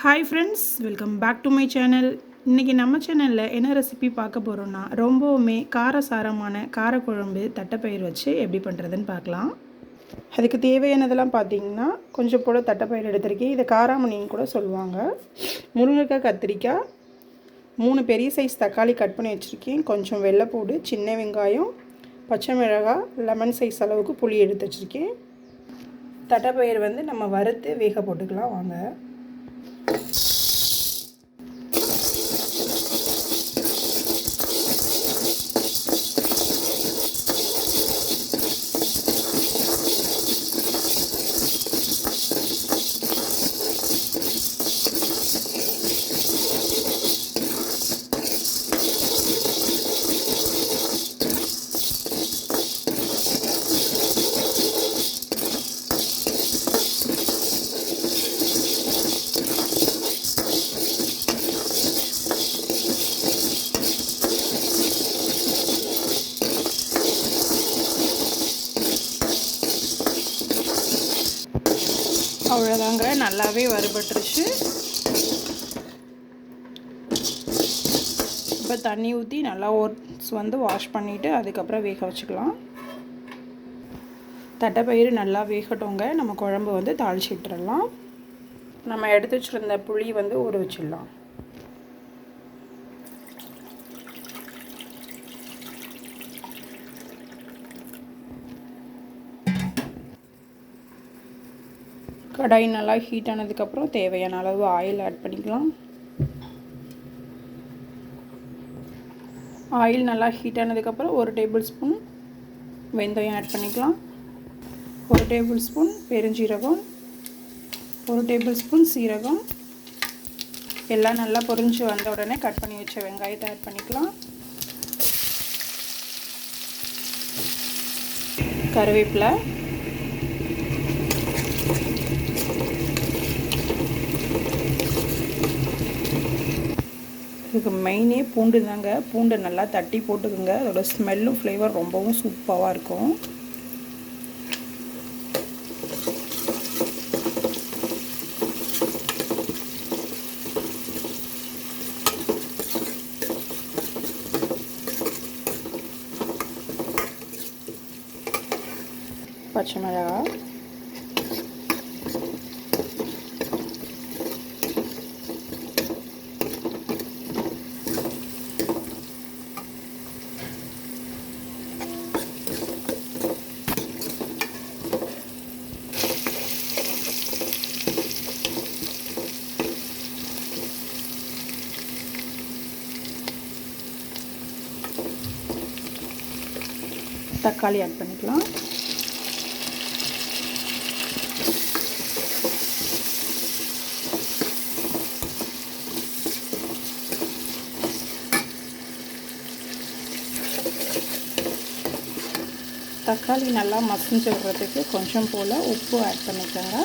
Hi friends welcome back to my channel இன்றைக்கி நம்ம சேனலில் என்ன ரெசிபி பார்க்க போகிறோன்னா ரொம்பவுமே காரசாரமான காரக்குழம்பு தட்டைப்பயிர் வச்சு எப்படி பண்ணுறதுன்னு பார்க்கலாம். அதுக்கு தேவையானதெல்லாம் பார்த்தீங்கன்னா கொஞ்சம் போல தட்டைப்பயிர் எடுத்திருக்கேன். இதை காராமணின்னு கூட சொல்லுவாங்க. முருங்கைக்காய் கத்திரிக்காய் மூணு பெரிய சைஸ் தக்காளி கட் பண்ணி வச்சுருக்கேன். கொஞ்சம் வெள்ளைப்பூடு சின்ன வெங்காயம் பச்சை மிளகாய் லெமன் சைஸ் அளவுக்கு புளி எடுத்து வச்சுருக்கேன். தட்டைப்பயிர் வந்து நம்ம வறுத்து வேக போட்டுக்கலாம். வாங்க. அவ்வளோதாங்க நல்லாவே வறுபட்டுருச்சு. இப்போ தண்ணி ஊற்றி நல்லா ஓட்ஸ் வந்து வாஷ் பண்ணிவிட்டு அதுக்கப்புறம் வேக வச்சுக்கலாம். தட்டைப்பயிறு நல்லா வேகட்டோங்க நம்ம குழம்பு வந்து தாளிச்சு விட்டுறலாம். நம்ம எடுத்து வச்சுருந்த புளி வந்து ஊற வச்சிடலாம். கடாய் நல்லா ஹீட் ஆனதுக்கப்புறம் தேவையான அளவு ஆயில் ஆட் பண்ணிக்கலாம். ஆயில் நல்லா ஹீட் ஆனதுக்கப்புறம் ஒரு டேபிள் ஸ்பூன் வெந்தயம் ஆட் பண்ணிக்கலாம். ஒரு டேபிள் ஸ்பூன் பெருஞ்சீரகம் ஒரு டேபிள் ஸ்பூன் சீரகம். எல்லாம் நல்லா பொரிஞ்சு வந்த உடனே கட் பண்ணி வச்ச வெங்காயத்தை ஆட் பண்ணிக்கலாம். கருவேப்பிலை இதுக்கு மெயினே பூண்டு தாங்க. பூண்டை நல்லா தட்டி போட்டுக்கோங்க. அதோட ஸ்மெல்லும் ஃப்ளேவர் ரொம்பவும் சூப்பராக இருக்கும். பச்சை மிளகாய் தக்காளி ஆட் பண்ணிக்கலாம். தக்காளி நல்லா மசிஞ்சு விடுறதுக்கு கொஞ்சம் போல் உப்பு ஆட் பண்ணிக்கோங்க.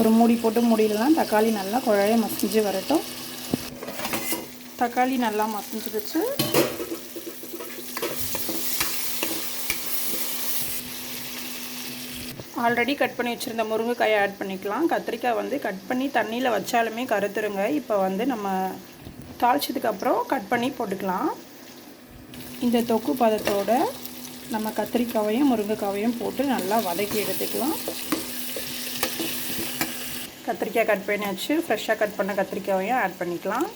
ஒரு மூடி போட்டு மூடிடலாம். தக்காளி நல்லா குழைய மசிஞ்சு வரட்டும். தக்காளி நல்லா மசிஞ்சிருச்சு. ஆல்ரெடி கட் பண்ணி வச்சுருந்த முருங்கைக்காயை ஆட் பண்ணிக்கலாம். கத்திரிக்காய் வந்து கட் பண்ணி தண்ணியில் வச்சாலுமே கருத்துருங்க. இப்போ வந்து நம்ம தாளிச்சதுக்கப்புறம் கட் பண்ணி போட்டுக்கலாம். இந்த தொக்கு பதத்தோடு நம்ம கத்திரிக்காவையும் முருங்கைக்காவையும் போட்டு நல்லா வதக்கி எடுத்துக்கலாம். கத்திரிக்காய் கட் பண்ணி வச்சு ஃப்ரெஷ்ஷாக கட் பண்ண கத்திரிக்காயையும் ஆட் பண்ணிக்கலாம்.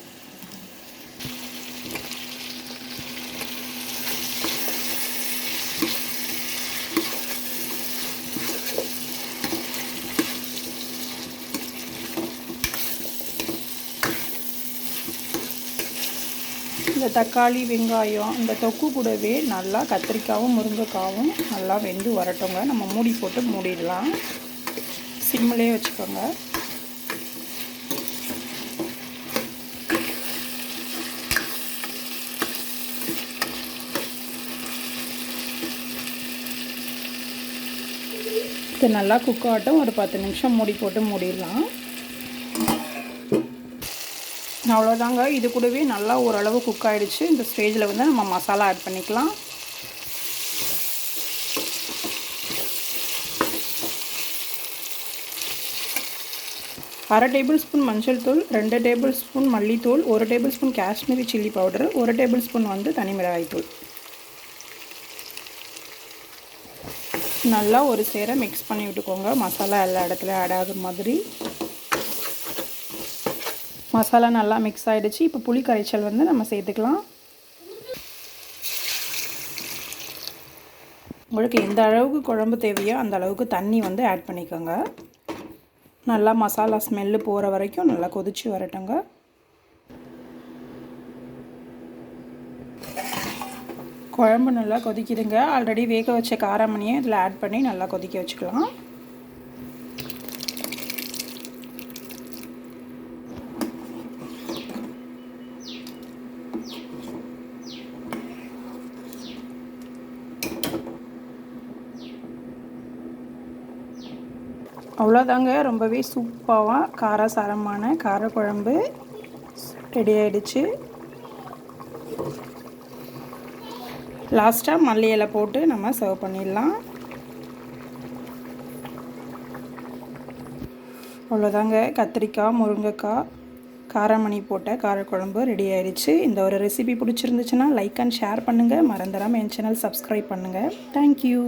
இந்த தக்காளி வெங்காயம் இந்த தொக்கு கூடவே நல்லா கத்திரிக்காவும் முருங்கைக்காவும் நல்லா வெந்து வரட்டுங்க. நம்ம மூடி போட்டு மூடிடலாம். சிம்மிலே வச்சுக்கோங்க. இது நல்லா குக் ஆகட்டும். ஒரு பத்து நிமிஷம் மூடி போட்டு மூடிடலாம். அவ்வளோதாங்க இது கூடவே நல்லா ஓரளவு குக் ஆகிடுச்சு இந்த ஸ்டேஜில் வந்து நம்ம மசாலா ஆட் பண்ணிக்கலாம். அரை டேபிள் ஸ்பூன் மஞ்சள் தூள் ரெண்டு டேபிள் ஸ்பூன் மல்லித்தூள் ஒரு tablespoon Kashmiri chilli powder ஒரு டேபிள் ஸ்பூன் வந்து தனி மிளகாய் தூள் நல்லா ஒரு சேர மிக்ஸ் பண்ணி விட்டுக்கோங்க. மசாலா எல்லா இடத்துல ஆட் ஆகுற மாதிரி. மசாலா நல்லா மிக்ஸ் ஆகிடுச்சு இப்போ புளி கரைச்சல் வந்து நம்ம சேர்த்துக்கலாம். உங்களுக்கு எந்த அளவுக்கு குழம்பு தேவையோ அந்த அளவுக்கு தண்ணி வந்து ஆட் பண்ணிக்கோங்க. நல்லா மசாலா ஸ்மெல்லு போகிற வரைக்கும் நல்லா கொதிச்சு வரட்டுங்க. குழம்பு நல்லா கொதிக்குதுங்க. ஆல்ரெடி வேக வச்ச காரமணியை இதில் ஆட் பண்ணி நல்லா கொதிக்க வச்சுக்கலாம். அவ்வளோதாங்க. ரொம்பவே சூப்பராக காரசாரமான காரக்குழம்பு ரெடி ஆகிடுச்சு லாஸ்ட்டாக மல்லி இலை போட்டு நம்ம சர்வ் பண்ணிடலாம். அவ்வளோதாங்க. கத்திரிக்காய் முருங்கைக்காய் காரமணி போட்ட காரக்குழம்பு ரெடி ஆயிடுச்சு. இந்த ஒரு ரெசிபி பிடிச்சிருந்துச்சுன்னா லைக் அண்ட் ஷேர் பண்ணுங்கள் மறந்துடாமல் என் சேனல் சப்ஸ்கிரைப் பண்ணுங்கள் தேங்க்யூ